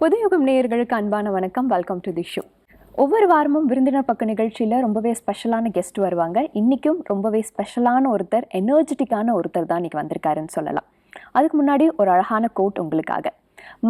புதுயுகம் நேயர்களுக்கு அன்பான வணக்கம். வெல்கம் டு தி ஷோ ஒவ்வொரு வாரமும் விருந்தினர் பக்க நிகழ்ச்சியில் ரொம்பவே ஸ்பெஷலான கெஸ்ட் வருவாங்க. இன்றைக்கும் ரொம்பவே ஸ்பெஷலான ஒருத்தர் எனர்ஜெட்டிக்கான ஒருத்தர் தான் இன்றைக்கி வந்திருக்காருன்னு சொல்லலாம். அதுக்கு முன்னாடி ஒரு அழகான கோட் உங்களுக்காக.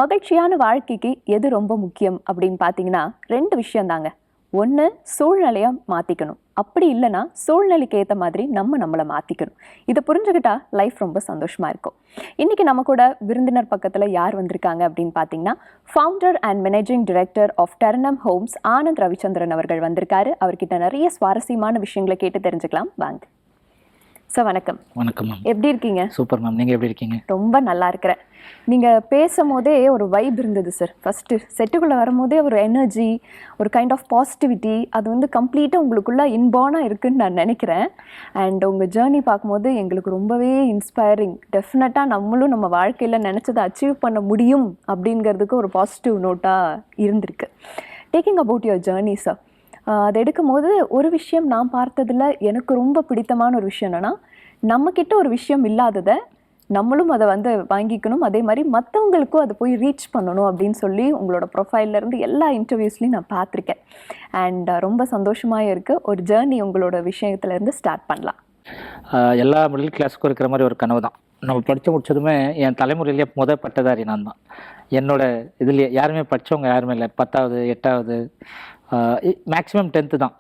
மகிழ்ச்சியான வாழ்க்கைக்கு எது ரொம்ப முக்கியம் அப்படின்னு பார்த்தீங்கன்னா ரெண்டு விஷயம் தாங்க ஒன்று சூழ்நிலையை மாற்றிக்கணும் அப்படி இல்லைன்னா சூழ்நிலைக்கு ஏற்ற மாதிரி நம்ம நம்மளை மாற்றிக்கணும் இதை புரிஞ்சுக்கிட்டா லைஃப் ரொம்ப சந்தோஷமாக இருக்கும். இன்றைக்கி நம்ம கூட விருந்தினர் பக்கத்தில் யார் வந்திருக்காங்க அப்படின்னு பார்த்தீங்கன்னா founder and managing director of Ternum Homes Anand Ravichandran அவர்கள் வந்திருக்காரு. அவர்கிட்ட நிறைய சுவாரஸ்யமான விஷயங்களை கேட்டு தெரிஞ்சுக்கலாம். வாங்க. சார் வணக்கம். வணக்கம் மேம் எப்படி இருக்கீங்க? சூப்பர் மேம் நீங்கள் எப்படி இருக்கீங்க? ரொம்ப நல்லா இருக்கிறேன். நீங்கள் பேசும்போதே ஒரு வைப் இருந்தது சார் ஃபஸ்ட்டு செட்டுக்குள்ளே வரும்போதே ஒரு எனர்ஜி ஒரு கைண்ட் ஆஃப் பாசிட்டிவிட்டி அது வந்து கம்ப்ளீட்டாக உங்களுக்குள்ளே இன்பார்னாக இருக்குன்னு நான் நினைக்கிறேன். அண்ட் உங்கள் ஜேர்னி பார்க்கும்போது எங்களுக்கு ரொம்பவே இன்ஸ்பைரிங் டெஃபினட்டாக நம்மளும் நம்ம வாழ்க்கையில் நினச்சதை அச்சீவ் பண்ண முடியும் அப்படிங்கிறதுக்கு ஒரு பாசிட்டிவ் நோட்டாக இருந்திருக்கு. Taking about your journey sir அதை எடுக்கும்போது ஒரு விஷயம் நான் பார்த்ததில் எனக்கு ரொம்ப பிடித்தமான ஒரு விஷயம் என்னென்னா நம்மக்கிட்ட ஒரு விஷயம் இல்லாததை நம்மளும் அதை வந்து வாங்கிக்கணும். அதே மாதிரி மற்றவங்களுக்கும் அதை போய் ரீச் பண்ணணும் அப்படின்னு சொல்லி உங்களோட ப்ரொஃபைல்ல இருந்து எல்லா இன்டர்வியூஸ்லையும் நான் பார்த்துருக்கேன். அண்ட் ரொம்ப சந்தோஷமாக இருக்குது ஒரு ஜேர்னி உங்களோட விஷயத்துலேருந்து ஸ்டார்ட் பண்ணலாம். எல்லா மிடில் கிளாஸுக்கும் இருக்கிற மாதிரி ஒரு கனவு தான் நம்ம படித்து முடிச்சதுமே என் தலைமுறையிலேயே முத பட்டதாரி நான் தான். என்னோட இதுலேயே யாருமே படித்தவங்க யாருமே இல்லை. பத்தாவது எட்டாவது மேக்ஸிமம் டென்த்து தான்.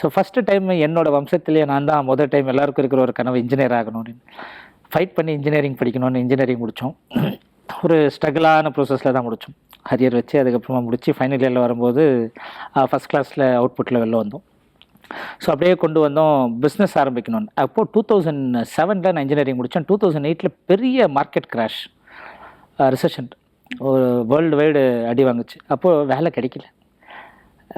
ஸோ ஃபஸ்ட்டு டைம் என்னோடய வம்சத்திலேயே நான் தான் முதல் டைம் எல்லாருக்கும் இருக்கிற ஒரு கனவு இன்ஜினியர் ஆகணும்னு ஃபைட் பண்ணி இன்ஜினியரிங் படிக்கணும்னு இன்ஜினியரிங் முடித்தோம் ஒரு ஸ்ட்ரகிளான ப்ரோசஸில் தான் முடித்தோம் ஹரியர் வச்சு அதுக்கப்புறமா முடித்து ஃபைனல் இயரில் வரும்போது ஃபஸ்ட் கிளாஸில் அவுட்புட்டில் வெளில வந்தோம். ஸோ அப்படியே கொண்டு வந்தோம் பிஸ்னஸ் ஆரம்பிக்கணும்னு. அப்போது டூ தௌசண்ட் செவனில் நான் இன்ஜினியரிங் முடித்தேன் டூ தௌசண்ட் எயிட்டில் பெரிய மார்க்கெட் கிராஷ் ரிசப்ஷன் ஒரு வேர்ல்டு வைடு அடி வாங்குச்சு. அப்போது வேலை கிடைக்கல.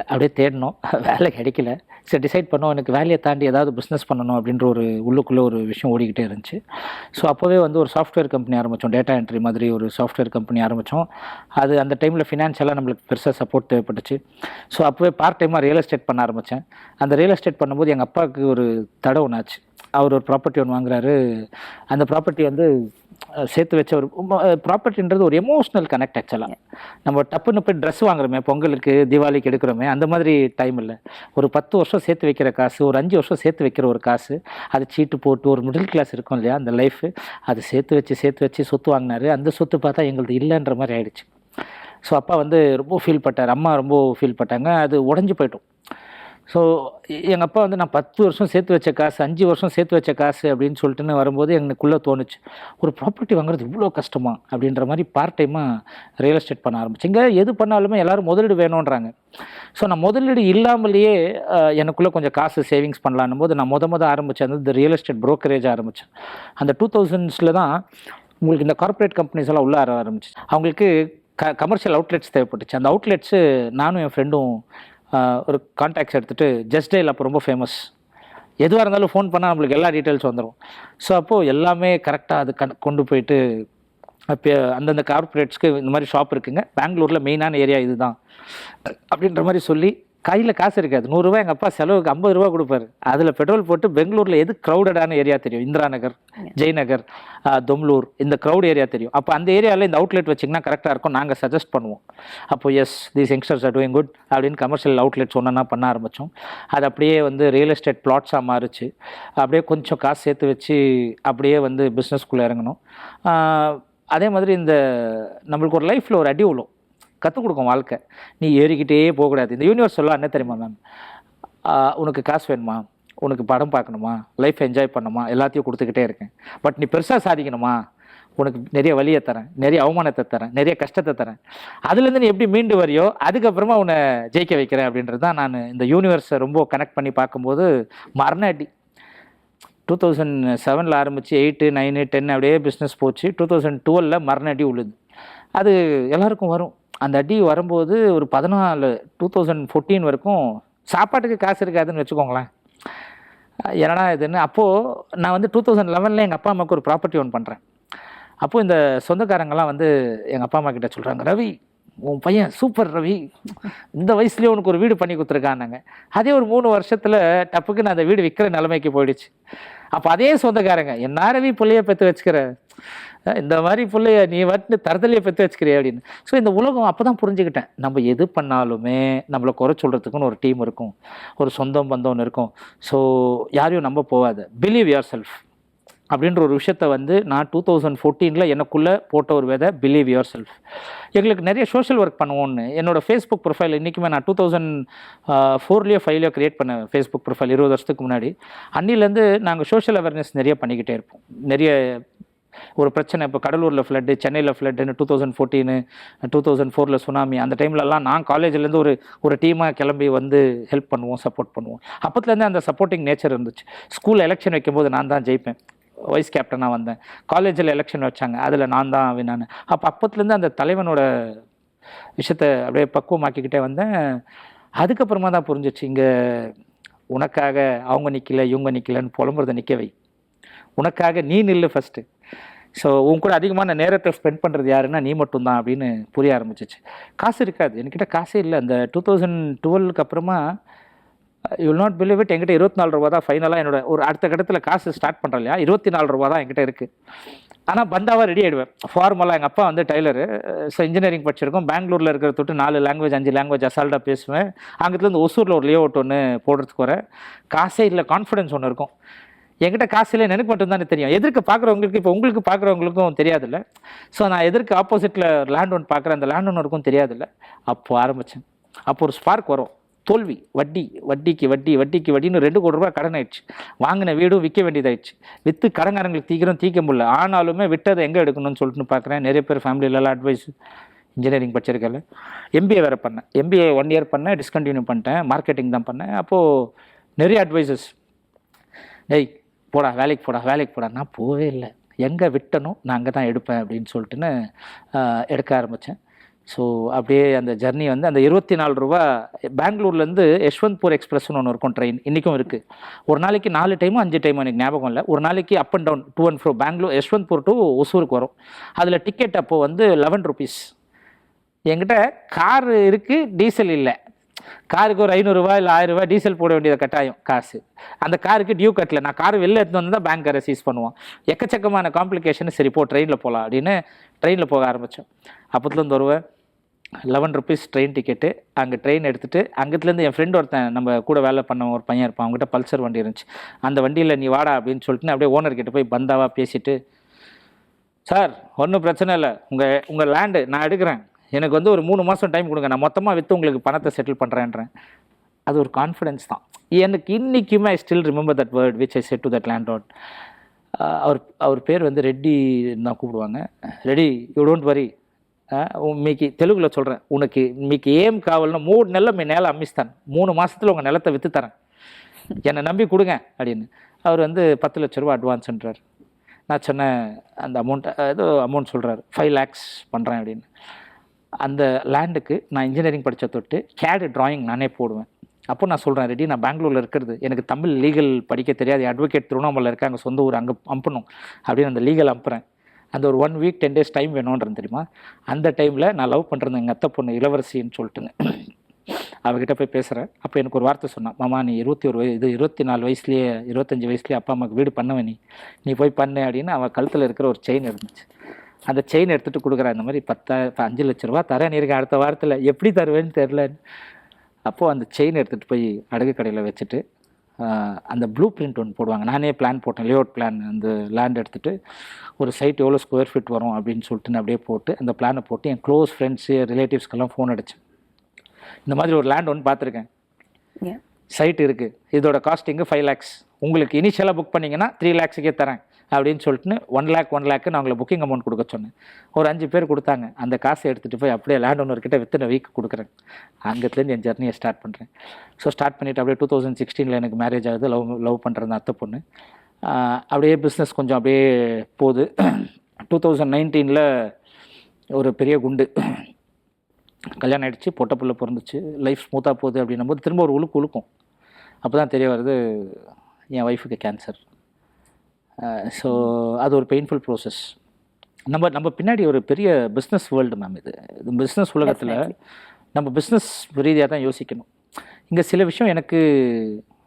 அப்படியே தேடினோம் வேலை கிடைக்கல. சரி டிசைட் பண்ணோம். எனக்கு வேலையை தாண்டி ஏதாவது பிஸ்னஸ் பண்ணணும் அப்படின்ற ஒரு உள்ளுக்குள்ளே ஒரு விஷயம் ஓடிக்கிட்டே இருந்துச்சு. ஸோ அப்போவே வந்து ஒரு சாஃப்ட்வேர் கம்பெனி ஆரம்பித்தோம் டேட்டா என்ட்ரி மாதிரி ஒரு சாஃப்ட்வேர் கம்பெனி ஆரம்பித்தோம் அது அந்த டைமில் ஃபினான்ஷியலாக நம்மளுக்கு பெருசாக சப்போர்ட் தேவைப்பட்டுச்சு. ஸோ அப்போவே பார்ட் டைமாக ரியல் எஸ்டேட் பண்ண ஆரம்பித்தேன் அந்த ரியல் எஸ்டேட் பண்ணும்போது எங்கள் அப்பாவுக்கு ஒரு தடை ஒன்றாச்சு அவர் ஒரு ப்ராப்பர்ட்டி ஒன்று வாங்குறாரு. அந்த ப்ராப்பர்ட்டி வந்து சேர்த்து வச்ச ஒரு ப்ராப்பர்ட்டின்றது ஒரு எமோஷ்னல் கனெக்ட் ஆக்சுவலாக நம்ம டப்புன்னு போய் ட்ரெஸ் வாங்குறோமே பொங்கலுக்கு தீபாவளிக்கு எடுக்கிறோமே அந்த மாதிரி டைம் இல்லை. ஒரு பத்து வருஷம் சேர்த்து வைக்கிற காசு ஒரு அஞ்சு வருஷம் சேர்த்து வைக்கிற ஒரு காசு அது சீட்டு போட்டு ஒரு மிடில் கிளாஸ் இருக்கும் இல்லையா அந்த லைஃபு அது சேர்த்து வச்சு சேர்த்து வச்சு சொத்து வாங்கினாரு. அந்த சொத்து பார்த்தா எங்களுது இல்லைன்ற மாதிரி ஆயிடுச்சு. ஸோ அப்பா வந்து ரொம்ப ஃபீல் பட்டார். அம்மா ரொம்ப ஃபீல் பட்டாங்க. அது உடஞ்சி போயிட்டோம். ஸோ எங்கள் அப்பா வந்து நான் பத்து வருஷம் சேர்த்து வச்ச காசு அஞ்சு வருஷம் சேர்த்து வச்ச காசு அப்படின்னு சொல்லிட்டுன்னு வரும்போது எனக்குள்ளே தோணுச்சு. ஒரு ப்ராப்பர்ட்டி வாங்குறது இவ்வளோ கஷ்டமா? அப்படின்ற மாதிரி பார்ட் டைமாக ரியல் எஸ்டேட் பண்ண ஆரம்பிச்சிங்க எது பண்ணாலுமே எல்லோரும் முதலீடு வேணுன்றாங்க ஸோ நான் முதலீடு இல்லாமலேயே எனக்குள்ளே கொஞ்சம் காசு சேவிங்ஸ் பண்ணலான்னும் போது நான் முத முத ஆரம்பித்தேன் இந்த ரியல் எஸ்டேட் ப்ரோக்கரேஜ் ஆரம்பித்தேன் அந்த டூ தௌசண்ட்ஸில் தான் உங்களுக்கு இந்த கார்ப்பரேட் கம்பெனிஸ் எல்லாம் உள்ளார ஆரம்பிச்சு. அவங்களுக்கு க கமர்ஷியல் அவுட்லெட்ஸ் தேவைப்பட்டுச்சு. அந்த அவுட்லெட்ஸு நானும் என் ஃப்ரெண்டும் ஒரு கான்டாக்ட்ஸ் எடுத்துகிட்டு ஜஸ்ட் டேல் அப்போ ரொம்ப ஃபேமஸ் எதுவாக இருந்தாலும் ஃபோன் பண்ணால் நம்மளுக்கு எல்லா டீட்டெயில்ஸ் வந்துடும் ஸோ அப்போது எல்லாமே கரெக்டாக அது கண் கொண்டு போயிட்டு அப்போ அந்தந்த கார்ப்பரேட்ஸ்க்கு இந்த மாதிரி ஷாப் இருக்குங்க. பெங்களூரில் மெயினான ஏரியா இதுதான். அப்படின்ற மாதிரி சொல்லி கையில் காசு இருக்காது. நூறுரூவா எங்கள் அப்பா செலவுக்கு ஐம்பது ரூபா கொடுப்பாரு. அதில் பெட்ரோல் போட்டு பெங்களூரில் எது க்ரௌடடான ஏரியா தெரியும். இந்திரா நகர் ஜெய்நகர் தொம்லூர் இந்த க்ரௌட் ஏரியா தெரியும். அப்போ அந்த ஏரியாவில் இந்த அவுட்லெட் வச்சிங்கன்னா கரெக்டாக இருக்கும். நாங்கள் சஜஸ்ட் பண்ணுவோம். அப்போ yes these youngsters are doing good அப்படின்னு கமர்ஷியல் அவுட்லெட்ஸ் ஒன்றா பண்ண ஆரம்பித்தோம் அது அப்படியே வந்து ரியல் எஸ்டேட் பிளாட்ஸாக மாறுச்சு. அப்படியே கொஞ்சம் காசு சேர்த்து வச்சு அப்படியே வந்து பிஸ்னஸ்குள்ளே இறங்கணும் அதே மாதிரி இந்த நம்மளுக்கு ஒரு லைஃப்பில் ஒரு அடி விழும் கற்றுக் கொடுக்கும் வாழ்க்கை. நீ ஏறிக்கிட்டே போகக்கூடாது. இந்த யூனிவர்ஸ் சொல்ல என்ன தெரியுமா மேம் உனக்கு காசு வேணுமா? உனக்கு படம் பார்க்கணுமா? லைஃப் என்ஜாய் பண்ணணுமா? எல்லாத்தையும் கொடுத்துக்கிட்டே இருக்கேன். பட் நீ பெருசாக சாதிக்கணுமா? உனக்கு நிறைய வழியை தரேன். நிறைய அவமானத்தை தரேன். நிறைய கஷ்டத்தை தரேன். அதுலேருந்து நீ எப்படி மீண்டு வரியோ அதுக்கப்புறமா உன்னை ஜெயிக்க வைக்கிறேன் அப்படின்றது தான் நான் இந்த யூனிவர்ஸை ரொம்ப கனெக்ட் பண்ணி பார்க்கும்போது மரண அடி. டூ தௌசண்ட் செவனில் ஆரம்பித்து எயிட்டு நைனு டென் அப்படியே பிஸ்னஸ் போச்சு. டூ தௌசண்ட் டுவெலில் மரண அடி உழுது. அது எல்லாருக்கும் வரும். அந்த அடி வரும்போது ஒரு பதினாலு டூ தௌசண்ட் ஃபோர்டீன் வரைக்கும் சாப்பாட்டுக்கு காசு இருக்காதுன்னு வச்சுக்கோங்களேன். என்னடா இதுன்னு அப்போது நான் வந்து டூ தௌசண்ட் லெவனில் எங்கள் அப்பா அம்மாவுக்கு ஒரு ப்ராப்பர்ட்டி ஒன் பண்ணுறேன் அப்போது இந்த சொந்தக்காரங்கெல்லாம் வந்து எங்கள் அப்பா அம்மா கிட்ட சொல்கிறாங்க ரவி உன் பையன் சூப்பர் ரவி. இந்த வயசுலேயே உனக்கு ஒரு வீடு பண்ணி கொடுத்துருக்கானாங்க அதே ஒரு மூணு வருஷத்தில் டப்புக்கு நான் அந்த வீடு விற்கிற நிலைமைக்கு போயிடுச்சு. அப்போ அதே சொந்தக்காரங்க என்ன ரவி பிள்ளைய பெற்று வச்சுக்கிற? இந்த மாதிரி பிள்ளைய நீ வட்டு தரதலையை பெற்று வச்சுக்கிறிய அப்படின்னு. ஸோ இந்த உலகம் அப்போ தான் புரிஞ்சுக்கிட்டேன். நம்ம எது பண்ணாலுமே நம்மளை குறை சொல்கிறதுக்குன்னு ஒரு டீம் இருக்கும். ஒரு சொந்தம் பந்தம்னு இருக்கும். ஸோ யாரையும் நம்ப போகாது. பிலீவ் யுவர் செல்ஃப் அப்படின்ற ஒரு விஷயத்த வந்து நான் டூ தௌசண்ட் ஃபோர்டீனில் எனக்குள்ளே போட்ட ஒரு விதை பிலீவ் யுவர் செல்ஃப் எங்களுக்கு நிறைய சோஷியல் ஒர்க் பண்ணுவோன்னு என்னோடய ஃபேஸ்புக் ப்ரொஃபைல் இன்றைக்குமே நான் டூ தௌசண்ட் ஃபோர்லேயோ ஃபைவ்லையோ க்ரியேட் பண்ணேன். ஃபேஸ்புக் ப்ரொஃபைல் இருபது வருஷத்துக்கு முன்னாடி. அன்னிலேருந்து நாங்கள் சோஷியல் அவேர்னஸ் நிறைய பண்ணிக்கிட்டே இருப்போம். நிறைய ஒரு பிரச்சனை. இப்போ கடலூரில் ஃப்ளட்டு சென்னையில் ஃப்ளட்டுன்னு two thousand fourteen two thousand ஃபோரில் சுனாமி அந்த டைம்லலாம் நான் காலேஜ்லேருந்து ஒரு ஒரு டீமாக கிளம்பி வந்து ஹெல்ப் பண்ணுவோம் சப்போர்ட் பண்ணுவோம். அப்பத்துலேருந்தே அந்த சப்போர்ட்டிங் நேச்சர் இருந்துச்சு. ஸ்கூலில் எலெக்ஷன் வைக்கும்போது நான் தான் ஜெயிப்பேன். வைஸ் கேப்டனாக வந்தேன். காலேஜில் எலெக்ஷன் வச்சாங்க. அதில் நான் தான் வினானு அப்போ அப்போத்துலேருந்து அந்த தலைவனோட விஷயத்தை அப்படியே பக்குவமாக்கிக்கிட்டே வந்தேன். அதுக்கப்புறமா தான் புரிஞ்சிச்சு இங்கே உனக்காக அவங்க நிற்கல இவங்க நிற்கலன்னு புலம்புறதை நிற்க வை. உனக்காக நீ நில்லு ஃபஸ்ட்டு ஸோ உன் கூட அதிகமான நேரத்தை ஸ்பெண்ட் பண்ணுறது யாருன்னா நீ மட்டும்தான் அப்படின்னு புரிய ஆரம்பிச்சிச்சு. காசு இருக்காது. என்கிட்ட காசே இல்லை. அந்த டூ தௌசண்ட் டுவெல்க்கு அப்புறமா யுல் நாட் பிலீவ் இட் என்கிட்ட இருபத்தி நாலு ரூபா தான் ஃபைனலாக என்னோட ஒரு அடுத்த கட்டத்தில் காசு ஸ்டார்ட் பண்ணுறேன் இல்லையா? இருபத்தி நாலு ரூபா தான் என்கிட்ட இருக்குது ஆனால் பந்தாவாக ரெடி ஆகிடுவேன் ஃபார்மலாக எங்கள் அப்பா வந்து டைலரு ஸோ இன்ஜினியரிங் படிச்சிருக்கோம். பெங்களூரில் இருக்கிற தொட்டு நாலு லாங்குவேஜ் அஞ்சு லாங்குவேஜ் அசால்ட்டாக பேசுவேன். அங்கத்துலேருந்து ஒசூரில் ஒரு லே அவுட் ஒன்று போடுறதுக்கு வரேன். காசே இல்லை கான்ஃபிடன்ஸ் ஒன்று இருக்கும். என்கிட்ட காசு இல்லை எனக்கு மட்டும்தானே தெரியும். எதிர்க்க பார்க்குறவங்களுக்கு இப்போ உங்களுக்கு பார்க்குறவங்களுக்கும் தெரியாதுல்ல. ஸோ நான் எதிர்க்க ஆப்போசிட்டில் லேண்ட் ஒன் பார்க்குறேன். அந்த லேண்ட் ஒன்றுக்கும் தெரியாதுல்ல. அப்போ ஆரம்பித்தேன் அப்போ ஒரு ஸ்பார்க் வரும். தோல்வி வட்டி வட்டிக்கு வட்டி வட்டிக்கு வட்டின்னு ரெண்டு கோடி ரூபாய் கடன் ஆயிடுச்சு. வாங்கின வீடும் விற்க வேண்டியதாயிடுச்சு. விற்று கடன்காரங்களுக்கு தீக்கிரம் தீக்க முடியல. ஆனாலுமே விட்டதை எங்கே எடுக்கணும்னு சொல்லிட்டு பார்க்குறேன். நிறைய பேர் ஃபேமிலியிலலாம் அட்வைஸ் இன்ஜினியரிங் படிச்சிருக்கல எம்பிஏ வேறு பண்ணேன். எம்பிஏ ஒன் இயர் பண்ணேன். டிஸ்கண்டினியூ பண்ணிட்டேன். மார்க்கெட்டிங் தான் பண்ணேன். அப்போது நிறைய அட்வைசஸ் டெய் போடா வேலைக்கு போடா வேலைக்கு போடா. நான் போவே இல்லை. எங்கே விட்டனோ நான் அங்கே தான் எடுப்பேன் அப்படின்னு சொல்லிட்டுன்னு எடுக்க ஆரம்பித்தேன் ஸோ அப்படியே அந்த ஜர்னி வந்து அந்த இருபத்தி நாலு ரூபா பெங்களூர்லேருந்து யஷ்வந்த்பூர் எக்ஸ்பிரஸ்னு ஒன்று இருக்கும் ட்ரெயின் இன்றைக்கும் இருக்குது ஒரு நாளைக்கு நாலு டைமும் அஞ்சு டைமும் எனக்கு ஞாபகம் இல்லை. ஒரு நாளைக்கு up and down to and fro Bangalore Yeshwanthpur to ஒசூருக்கு வரும். அதில் டிக்கெட் அப்போது வந்து லெவன் ருபீஸ் என்கிட்ட கார் இருக்குது டீசல் இல்லை. காருக்கு ஒரு ஐநூறுரூவா இல்லை ஆயிரம் ரூபாய் டீசல் போட வேண்டியது கட்டாயம் காசு. அந்த காருக்கு டியூ கட்டல. நான் கார் வெளில எடுத்து வந்து தான் பேங்க்கரை சீஸ் பண்ணுவோம் எக்கச்சக்கமான காம்ப்ளிகேஷன் சரி போ ட்ரெயினில் போகலாம் அப்படின்னு ட்ரெயினில் போக ஆரம்பித்தோம் அப்போத்துலேருந்து வருவேன் லெவன் ருபீஸ் ட்ரெயின் டிக்கெட்டு அங்கே ட்ரெயின் எடுத்துகிட்டு அங்கத்துலேருந்து என் ஃப்ரெண்ட் ஒருத்தன் நம்ம கூட வேலை பண்ண ஒரு பையன் இருப்பான். அவங்ககிட்ட பல்சர் வண்டி இருந்துச்சு. அந்த வண்டியில் நீ வாடா அப்படின்னு சொல்லிட்டு அப்படியே ஓனர் கிட்ட போய் பந்தாவாக பேசிட்டு சார் ஒன்றும் பிரச்சனை இல்லை. உங்கள் உங்கள் லேண்டு நான் எடுக்கிறேன். எனக்கு வந்து ஒரு மூணு மாதம் டைம் கொடுங்க நான் மொத்தமாக விற்று உங்களுக்கு பணத்தை செட்டில் பண்ணுறேன்றேன் அது ஒரு கான்ஃபிடென்ஸ் தான் எனக்கு இன்றைக்குமே I still remember that word which I said to that landlord அவர் அவர் பேர் வந்து ரெட்டி தான் கூப்பிடுவாங்க ரெடி யூ டோன்ட் వరీ మీకు తెలుగులో சொல்கிறேன் உனக்கு మీకు ఏం కావాలన్నా మూడు నెలలు మీ నేల అమ్మిస్తాను மூணு மாசத்துல உங்கள் நிலத்தை விற்று தரேன் என்னை நம்பி கொடுங்க அப்படின்னு அவர் வந்து பத்து லட்ச ரூபா அட்வான்ஸ்ன்றார் நான் சொன்னேன் அந்த அமௌண்ட் ஏதோ அமௌண்ட் சொல்கிறார் ஃபைவ் லேக்ஸ் பண்ணுறேன் அப்படின்னு அந்த லேண்டுக்கு நான் இன்ஜினியரிங் படித்த தொட்டு கேடு ட்ராயிங் நானே போடுவேன். அப்போ நான் சொல்கிறேன் ரெடி நான் பெங்களூரில் இருக்கிறது. எனக்கு தமிழ் லீகல் படிக்க தெரியாது. அட்வொகேட் திருவண்ணாமலை இருக்காங்க. சொந்த ஊர் அங்கே அம்பணும் அப்படின்னு அந்த லீகல் அம்புறேன் அந்த ஒரு one week ten days time வேணுன்றது தெரியுமா? அந்த டைமில் நான் லவ் பண்ணுறது எங்கள் அத்தை பொண்ணு இளவரசின்னு சொல்லிட்டுங்க. அவகிட்ட போய் பேசுகிறேன் அப்போ எனக்கு ஒரு வார்த்தை சொன்னான் மாமா நீ இருபத்தி ஒரு வயது இது இருபத்தி நாலு வயசுலேயே இருபத்தஞ்சி வயசுலேயே அப்பா அம்மாவுக்கு வீடு பண்ணவ நீ? நீ போய் பண்ணு. அப்படின்னு அவன் கழுத்தில் இருக்கிற ஒரு செயின் இருந்துச்சு. அந்த செயின் எடுத்துகிட்டு கொடுக்குறேன். இந்த மாதிரி பத்தா இப்போ அஞ்சு லட்ச ரூபா தரேன். இருக்கேன் அடுத்த வாரத்தில் எப்படி தருவேன்னு தெரில அப்போது அந்த செயின் எடுத்துகிட்டு போய் அடகு கடையில் வச்சுட்டு அந்த ப்ளூ பிரிண்ட் ஒன்று போடுவாங்க. நானே பிளான் போட்டேன். லேஅவுட் பிளான் அந்த லேண்ட் எடுத்துகிட்டு ஒரு சைட் எவ்வளோ ஸ்கொயர் ஃபீட் வரும் அப்படின்னு சொல்லிட்டு நான் அப்படியே போட்டு அந்த பிளானை போட்டு என் க்ளோஸ் ஃப்ரெண்ட்ஸு ரிலேட்டிவ்ஸ்க்கெல்லாம் ஃபோன் அடித்தேன் இந்த மாதிரி ஒரு லேண்ட் ஒன்று பார்த்துருக்கேன். சைட் இருக்குது இதோட காஸ்டிங்கு ஃபைவ் லேக்ஸ் உங்களுக்கு இனிஷியலாக புக் பண்ணிங்கன்னா த்ரீ லேக்ஸுக்கே தரேன். அப்படின்னு சொல்லிட்டு ஒன் லேக் ஒன் லேக்கு நான் அவங்களை புக்கிங் அமௌண்ட் கொடுக்க சொன்னேன். ஒரு அஞ்சு பேர் கொடுத்தாங்க. அந்த காசை எடுத்துகிட்டு போய் அப்படியே லேண்ட் ஓனர்கிட்ட வித்தின வீக் கொடுக்குறேன். அங்கத்துலேருந்து என் ஜர்னியை ஸ்டார்ட் பண்ணுறேன் ஸோ ஸ்டார்ட் பண்ணிவிட்டு அப்படியே டூ தௌசண்ட் சிக்ஸ்டீனில் எனக்கு மேரேஜ் ஆகுது. லவ் லவ் பண்ணுறது அத்தை பொண்ணு. அப்படியே பிஸ்னஸ் கொஞ்சம் அப்படியே போகுது. டூ தௌசண்ட் நைன்டீனில் ஒரு பெரிய குண்டு. கல்யாணம் ஆகிடுச்சு பொட்டை புள்ள பிறந்துச்சு. லைஃப் ஸ்மூத்தாக போகுது அப்படின்னும் போது திரும்ப ஒரு உழுக்கு உழுக்கும். அப்போ தான் தெரிய வருது என் ஒய்ஃபுக்கு கேன்சர் ஸோ அது ஒரு பெயின்ஃபுல் ப்ரோசஸ் நம்ம நம்ம பின்னாடி ஒரு பெரிய பிஸ்னஸ் வேர்ல்டு மேம் இது. இது பிஸ்னஸ் உலகத்தில். நம்ம பிஸ்னஸ் ரீதியாக தான் யோசிக்கணும். இங்கே சில விஷயம் எனக்கு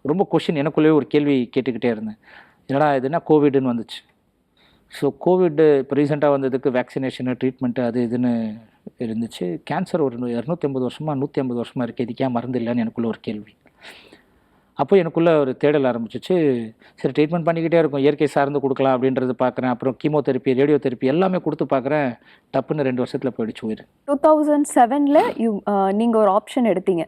ரொம்ப கொஷின் எனக்குள்ளேயே ஒரு கேள்வி கேட்டுக்கிட்டே இருந்தேன். என்னடா இதுனா கோவிடுன்னு வந்துச்சு? ஸோ கோவிட் இப்போ ரீசெண்டாக வந்ததுக்கு வேக்சினேஷனு ட்ரீட்மெண்ட்டு அது இதுன்னு இருந்துச்சு. கேன்சர் ஒரு இரநூத்தி ஐம்பது வருஷமாக நூற்றி ஐம்பது வருஷமாக இருக்குது இதுக்கு ஏன் மருந்து இல்லைன்னு எனக்குள்ள ஒரு கேள்வி. அப்போ எனக்குள்ளே ஒரு தேடல் ஆரம்பிச்சிச்சு. சரி ட்ரீட்மெண்ட் பண்ணிக்கிட்டே இருக்கும். இயற்கை சார்ந்து கொடுக்கலாம் அப்படின்றது பார்க்குறேன் அப்புறம் கீமோதெரப்பி ரேடியோ தெரப்பி எல்லாமே கொடுத்து பார்க்குறேன் டப்புன்னு ரெண்டு வருஷத்தில் போயிடுச்சு உயிர். டூ தௌசண்ட் செவனில் யூ நீங்கள் ஒரு ஆப்ஷன் எடுத்தீங்க.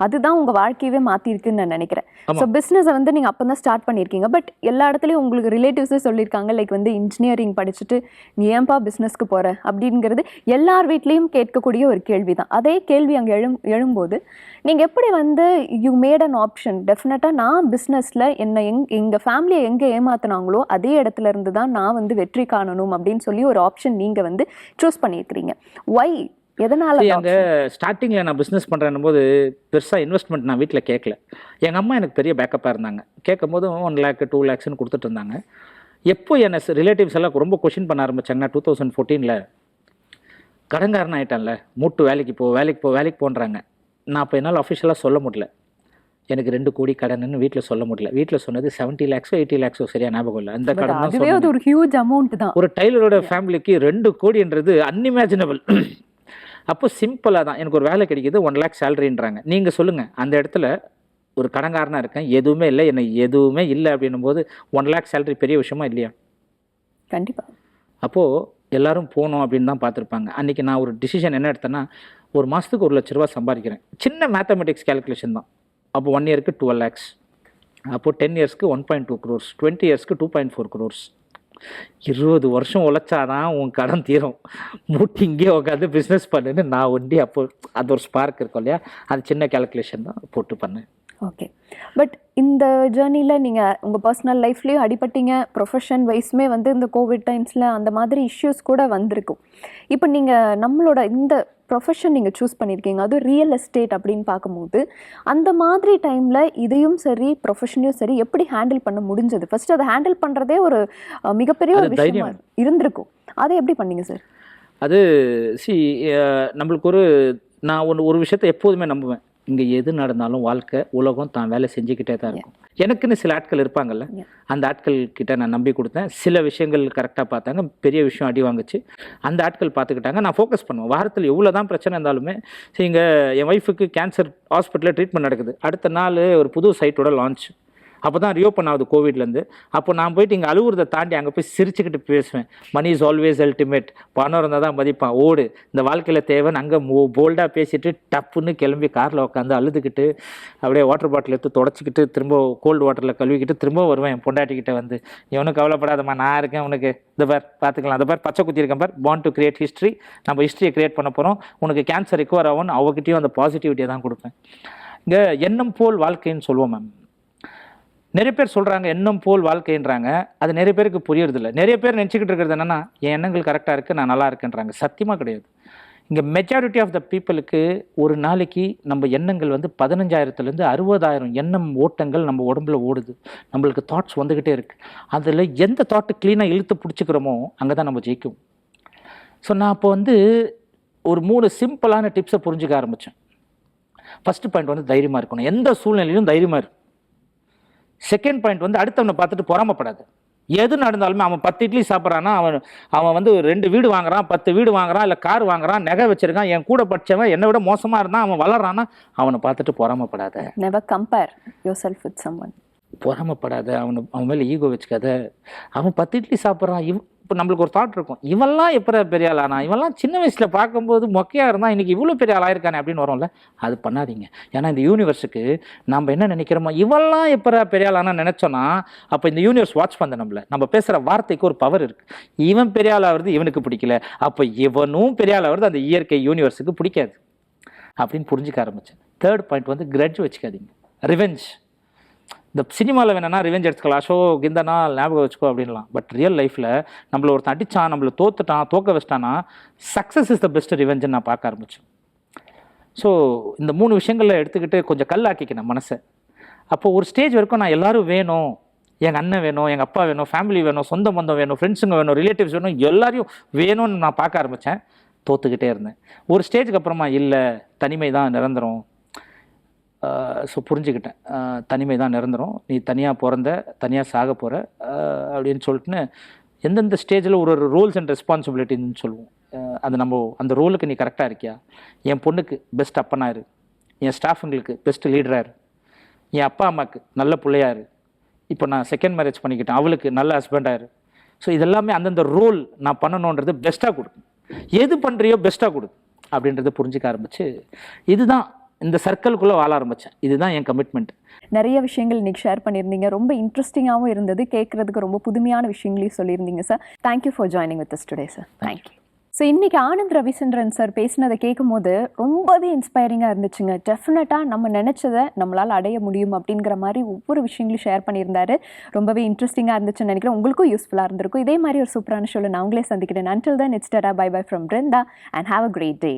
அதுதான் உங்கள் வாழ்க்கையவே மாற்றிருக்குன்னு நான் நினைக்கிறேன். ஸோ பிஸ்னஸை வந்து நீங்கள் அப்போ தான் ஸ்டார்ட் பண்ணியிருக்கீங்க பட் எல்லா இடத்துலையும் உங்களுக்கு ரிலேட்டிவ்ஸே சொல்லியிருக்காங்க லைக் வந்து இன்ஜினியரிங் படிச்சுட்டு நீ ஏன்பா பிஸ்னஸ்க்கு போகிற அப்படிங்கிறது எல்லார் வீட்லேயும் கேட்கக்கூடிய ஒரு கேள்வி தான் அதே கேள்வி அங்கே எழும் எழும்போது நீங்கள் எப்படி வந்து யூ மேட் அன் ஆப்ஷன் டெஃபினட்டாக நான் பிஸ்னஸில் என்னை எங் எங்கள் ஃபேமிலியை எங்கே ஏமாத்துனாங்களோ அதே இடத்துல இருந்து தான் நான் வந்து வெற்றி காணணும் அப்படின்னு சொல்லி ஒரு ஆப்ஷன் நீங்கள் வந்து சூஸ் பண்ணியிருக்கிறீங்க ஒய் எதனால அங்கே ஸ்டார்டிங்கில் நான் பிஸ்னஸ் பண்ணுறேன் போது பெருசாக இன்வெஸ்ட்மெண்ட் நான் வீட்டில் கேட்கல எங்கள் அம்மா எனக்கு பெரிய பேக்கப்பாக இருந்தாங்க. கேட்கும் போது ஒன் லேக் டூ லேக்ஸ்னு கொடுத்துட்டு இருந்தாங்க. எப்போ என்னை ரிலேட்டிவ்ஸ் எல்லாம் ரொம்ப கொஷின் பண்ண ஆரம்பிச்சாங்கன்னா டூ தௌசண்ட் ஃபோர்டீனில் கடன்காரன் ஆயிட்டான்ல. மூட்டு வேலைக்கு போ வேலைக்கு போ வேலைக்கு போன்றாங்க. நான் அப்போ என்னால் அஃபிஷியலாக சொல்ல முடியல. எனக்கு ரெண்டு கோடி கடன்னு வீட்டில் சொல்ல முடியல. வீட்டில் சொன்னது செவன்ட்டி லேக்ஸோ எயிட்டி லேக்ஸோ சரியா ஞாபகம் இல்லை. அந்த கடன் ஒரு ஹியூஜ் அமௌண்ட் தான். ஒரு டைலரோட ஃபேமிலிக்கு ரெண்டு கோடின்றது அன்இமேஜினபிள் அப்போ சிம்பிளாக தான். எனக்கு ஒரு வேலை கிடைக்குது ஒன் லேக் சேலரின்றாங்க நீங்கள் சொல்லுங்கள் அந்த இடத்துல ஒரு கடன்காரனாக இருக்கேன் எதுவுமே இல்லை எனக்கு எதுவுமே இல்லை அப்படின்னும் போது ஒன் லேக் சேலரி பெரிய விஷயமா இல்லையா? கண்டிப்பா. அப்போது எல்லாரும் போகணும் அப்படின்னு தான் பார்த்துருப்பாங்க. அன்றைக்கி நான் ஒரு டிசிஷன் என்ன எடுத்தேன்னா ஒரு மாதத்துக்கு ஒரு லட்ச ரூபா சம்பாதிக்கிறேன். சின்ன மேத்தமெட்டிக்ஸ் கேல்குலேஷன் தான். அப்போ ஒன் இயருக்கு டுவெல் லேக்ஸ் அப்போது டென் இயர்ஸ்க்கு one point two crores twenty இயர்ஸ்க்கு டூ பாயிண்ட் ஃபோர் க்ரோர்ஸ் இருபது வருஷம் உழைச்சாதான் உன் கடன் தீரும். மூட்டி இங்கே உட்காந்து பிஸ்னஸ் பண்ணுன்னு நான் ஒண்டி அப்போ அது ஒரு ஸ்பார்க் இருக்கும் இல்லையா? அது சின்ன கேல்குலேஷன் தான் போட்டு பண்ணேன். ஓகே பட் இந்த ஜேர்னியில் நீங்கள் உங்கள் பர்சனல் லைஃப்லேயும் அடிபட்டீங்க. ப்ரொஃபஷன் வைஸ்மே வந்து இந்த கோவிட் டைம்ஸில் அந்த மாதிரி இஷ்யூஸ் கூட வந்திருக்கும். இப்போ நீங்கள் நம்மளோட இந்த ப்ரொஃபஷன் நீங்கள் சூஸ் பண்ணியிருக்கீங்க அதுவும் ரியல் எஸ்டேட் அப்படின்னு பார்க்கும்போது அந்த மாதிரி டைமில் இதையும் சரி ப்ரொஃபஷனையும் சரி எப்படி ஹேண்டில் பண்ண முடிஞ்சது? ஃபர்ஸ்ட் அதை ஹேண்டில் பண்ணுறதே ஒரு மிகப்பெரிய ஒரு விஷயமா. இருந்திருக்கும். அதை எப்படி பண்ணீங்க சார் அது சி நம்மளுக்கு ஒரு நான் ஒன்று ஒரு விஷயத்தை எப்போதுமே நம்புவேன். இங்கே எது நடந்தாலும் வாழ்க்கை உலகம் தான் வேலை செஞ்சுக்கிட்டே தான் இருக்கும். எனக்குன்னு சில ஆட்கள் இருப்பாங்கல்ல. அந்த ஆட்கள் கிட்ட நான் நம்பி கொடுத்தேன். சில விஷயங்கள் கரெக்டாக பார்த்தாங்க பெரிய விஷயம் அடி வாங்குச்சு. அந்த ஆட்கள் பார்த்துக்கிட்டாங்க நான் ஃபோக்கஸ் பண்ணுவேன். வாரத்தில் எவ்வளோ தான் பிரச்சனை இருந்தாலுமே இங்கே என் ஒய்ஃபுக்கு கேன்சர் ஹாஸ்பிட்டலில் ட்ரீட்மெண்ட் நடக்குது. அடுத்த நாள் ஒரு புது சைட்டோட லான்ச் அப்போ தான் ரியோப்பன் ஆகுது கோவிட்லேருந்து அப்போ நான் போயிட்டு இங்கே அழுகுறதை தாண்டி அங்கே போய் சிரிச்சுக்கிட்டு பேசுவேன். மணி இஸ் ஆல்வேஸ் அல்டிமேட் பணம் இருந்தால் தான் மதிப்பான். ஓடு. இந்த வாழ்க்கையில் தேவைன்னு அங்கே போல்டாக பேசிட்டு டப்புன்னு கிளம்பி காரில் உட்காந்து அழுதுகிட்டு அப்படியே வாட்டர் பாட்டில் எடுத்து தொடச்சிக்கிட்டு திரும்ப கோல்டு வாட்டரில் கழுவிக்கிட்டு திரும்ப வருவேன் என் பொண்டாட்டிக்கிட்ட வந்து. இவனும் கவலைப்படாதம்மா நான் இருக்கேன் உனக்கு. இந்த பார் பார்த்துக்கலாம். அந்த பார் பச்சை குத்தி இருக்கேன் பார். பாண்ட் டு கிரியேட் ஹிஸ்ட்ரி நம்ம ஹிஸ்ட்ரியை கிரியேட் பண்ண போகிறோம் உனக்கு கேன்சர் ரிக்கவர் ஆகும்னு அவகிட்டையும் அந்த பாசிட்டிவிட்டியை தான் கொடுப்பேன். இங்கே எண்ணம் போல் வாழ்க்கைன்னு சொல்லுவோம் மேம் நிறைய பேர் சொல்கிறாங்க எண்ணம் போல் வாழ்க்கைன்றாங்க. அது நிறைய பேருக்கு புரியறதில்ல. நிறைய பேர் நினச்சிக்கிட்டு இருக்கிறது என்னென்னா என் எண்ணங்கள் கரெக்டாக இருக்குது நான் நல்லா இருக்கேன்றாங்க. சத்தியமாக கிடையாது. இங்கே மெஜாரிட்டி ஆஃப் த பீப்புளுக்கு ஒரு நாளைக்கு நம்ம எண்ணங்கள் வந்து பதினஞ்சாயிரத்துலேருந்து அறுபதாயிரம் எண்ணம் ஓட்டங்கள் நம்ம உடம்புல ஓடுது. நம்மளுக்கு தாட்ஸ் வந்துக்கிட்டே இருக்குது அதில் எந்த தாட்டு க்ளீனாக இழுத்து பிடிச்சிக்கிறோமோ அங்கே தான் நம்ம ஜெயிக்கும். ஸோ நான் அப்போ வந்து ஒரு மூணு சிம்பிளான டிப்ஸை புரிஞ்சுக்க ஆரம்பித்தேன் ஃபஸ்ட்டு பாயிண்ட் வந்து தைரியமாக இருக்கணும். எந்த சூழ்நிலையிலும் தைரியமாக இருக்கும் செகண்ட் பாயிண்ட் வந்து அடுத்தவனை பார்த்துட்டு பொறாமப்படாது. எது நடந்தாலுமே அவன் பத்து இட்லி சாப்பிட்றான்னா அவன் அவன் வந்து ஒரு ரெண்டு வீடு வாங்குறான் பத்து வீடு வாங்குறான் இல்லை கார் வாங்குறான் நகை வச்சிருக்கான் என் கூட படிச்சவன் என்னை விட மோசமாக இருந்தான் அவன் வளர்றான்னா அவனை பார்த்துட்டு பொறாமப்படாத. Never compare yourself with someone பொறாமப்படாத அவனு அவன் மேலே ஈகோ வச்சுக்காத. அவன் பத்து இட்லி சாப்பிட்றான் இவ் இப்போ நம்மளுக்கு ஒரு தாட் இருக்கும். இவெல்லாம் எப்போ பெரிய ஆள்? ஆனால் இவெல்லாம் சின்ன வயசில் பார்க்கும்போது மொக்கையாக இருந்தால் இன்றைக்கி இவ்வளோ பெரிய ஆளாக இருக்கானே அப்படின்னு வரும்ல? அது பண்ணாதீங்க. ஏன்னா இந்த யூனிவர்ஸுக்கு நம்ம என்ன நினைக்கிறோமோ இவெல்லாம் எப்போ பெரிய ஆள் ஆனால் நினச்சோன்னா அப்போ இந்த யூனிவர்ஸ் வாட்ச் பண்ண நம்மளை. நம்ம பேசுகிற வார்த்தைக்கு ஒரு பவர் இருக்குது இவன் பெரிய ஆள் ஆகுறது இவனுக்கு பிடிக்கல. அப்போ இவனும் பெரிய ஆள் ஆகுறது அந்த இயற்கை யூனிவர்ஸுக்கு பிடிக்காது. அப்படின்னு புரிஞ்சுக்க ஆரம்பித்தேன் தேர்ட் பாயிண்ட் வந்து கிரட்ஜ் வச்சுக்காதீங்க. ரிவெஞ்ச் இந்த சினிமாவில் வேணும்னா ரிவெஞ்ச் எடுத்துக்கலாம். அஷோ கிந்தனா ஞாபகம் வச்சுக்கோ அப்படின்லாம் பட் ரியல் லைஃப்பில் நம்மள ஒருத்தன் அடித்தான் நம்மளை தோத்துட்டான் தோக்க வச்சிட்டானா சக்ஸஸ் இஸ் த பெஸ்ட் ரிவெஞ்சுன்னு நான் பார்க்க ஆரம்பித்தேன் ஸோ இந்த மூணு விஷயங்களில் எடுத்துக்கிட்டு கொஞ்சம் கல்லாக்கிக்கினேன் மனசை. அப்போது ஒரு ஸ்டேஜ் வரைக்கும் நான் எல்லோரும் வேணும். எங்கள் அண்ணன் வேணும் எங்கள் அப்பா வேணும் ஃபேமிலி வேணும் சொந்த பந்தம் வேணும் ஃப்ரெண்ட்ஸுங்க வேணும் ரிலேட்டிவ்ஸ் வேணும் எல்லாரையும் வேணும்னு நான் பார்க்க ஆரம்பித்தேன் தோத்துக்கிட்டே இருந்தேன். ஒரு ஸ்டேஜுக்கு அப்புறமா இல்லை தனிமை தான் நிரந்தரம். ஸோ புரிஞ்சுக்கிட்டேன். தனிமை தான் நிரந்தரம். நீ தனியாக பிறந்த தனியாக சாக போகிற அப்படின்னு சொல்லிட்டுன்னு எந்தெந்த ஸ்டேஜில் ஒரு ஒரு ரோல்ஸ் அண்ட் ரெஸ்பான்சிபிலிட்டின்னு சொல்லுவோம். அந்த அது நம்ம அந்த ரோலுக்கு நீ கரெக்டாக இருக்கியா? என் பொண்ணுக்கு பெஸ்ட் அப்பனா இரு. என் ஸ்டாஃபுங்களுக்கு பெஸ்ட் லீடராக இரு. என் அப்பா அம்மாவுக்கு நல்ல பிள்ளையா இரு. இப்போ நான் செகண்ட் மேரேஜ் பண்ணிக்கிட்டேன். அவளுக்கு நல்ல ஹஸ்பண்டாக இரு. ஸோ இதெல்லாமே அந்தந்த ரோல் நான் பண்ணணுன்றது பெஸ்ட்டாக கொடுக்கும். எது பண்ணுறியோ பெஸ்ட்டாக கொடு அப்படின்றத புரிஞ்சிக்க ஆரம்பிச்சு இதுதான் இந்த சர்க்கிள்குள்ளே வாழ ஆரம்பித்தேன் இதுதான் என் கமிட்மெண்ட் நிறைய விஷயங்கள் இன்னைக்கு ஷேர் பண்ணியிருந்தீங்க. ரொம்ப இன்ட்ரெஸ்டிங்காகவும் இருந்தது. கேட்குறதுக்கு ரொம்ப புதுமையான விஷயங்களையும் சொல்லியிருந்தீங்க sir thank you for joining with today sir thank you so இன்னைக்கு ஆனந்த் ரவிச்சந்திரன் சார் பேசினதை கேட்கும்போது ரொம்பவே இன்ஸ்பைரிங்காக இருந்துச்சுங்க. டெஃபினட்டாக நம்ம நினச்சதை நம்மளால் அடைய முடியும் அப்படிங்கிற மாதிரி ஒவ்வொரு விஷயங்களையும் ஷேர் பண்ணியிருந்தாரு. ரொம்பவே இன்ட்ரெஸ்டிங்காக இருந்துச்சுன்னு நினைக்கிறேன். உங்களுக்கும் யூஸ்ஃபுல்லாக இருந்திருக்கும். இதே மாதிரி ஒரு சூப்பரான ஷோவில் நான் உங்களே சந்திக்கிறேன். Until then it's tara bye bye from Brinda and have a great day